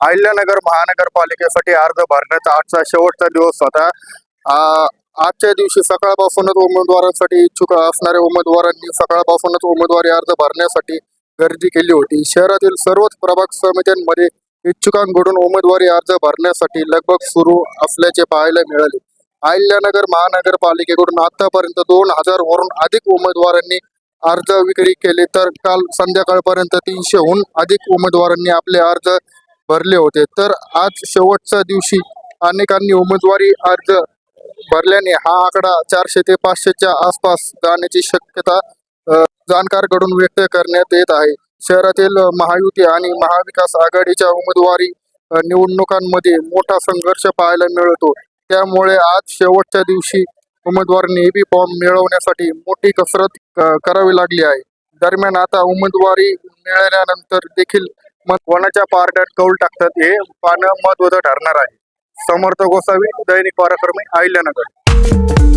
अहिल्यानगर महानगरपालिकेसाठी अर्ज भरण्याचा आजचा शेवटचा दिवस होता. आजच्या दिवशी सकाळपासूनच उमेदवारांसाठी इच्छुक असणाऱ्या उमेदवारांनी सकाळपासूनच उमेदवारी अर्ज भरण्यासाठी गर्दी केली होती. शहरातील सर्वच प्रभाग समित्यांमध्ये इच्छुकांकडून उमेदवारी अर्ज भरण्यासाठी लगबग सुरू असल्याचे पाहायला मिळाले. अहिल्यानगर महानगरपालिकेकडून आतापर्यंत दोन हजार वरून अधिक उमेदवारांनी अर्ज विक्री केले तर काल संध्याकाळपर्यंत तीनशेहून अधिक उमेदवारांनी आपले अर्ज भरले होते. तर आज शेवटच्या दिवशी अनेकांनी उमेदवारी अर्ज भरल्याने हा आकडा चारशे ते पाचशेच्या आसपास जाण्याची शक्यता जाणकारकडून व्यक्त करण्यात येत आहे. शहरातील महायुती आणि महाविकास आघाडीच्या उमेदवारी निवडणुकांमध्ये मोठा संघर्ष पाहायला मिळतो. त्यामुळे आज शेवटच्या दिवशी उमेदवार एबी फॉर्म मिळवण्यासाठी मोठी कसरत करावी लागली आहे. दरम्यान आता उमेदवारी मिळाल्यानंतर देखील वनाच्या पारड्यात कौल टाकतात हे पानं महत्वाचं ठरणार आहे. समर्थ गोसावी दैनिक पराक्रमी अहिल्यानगर.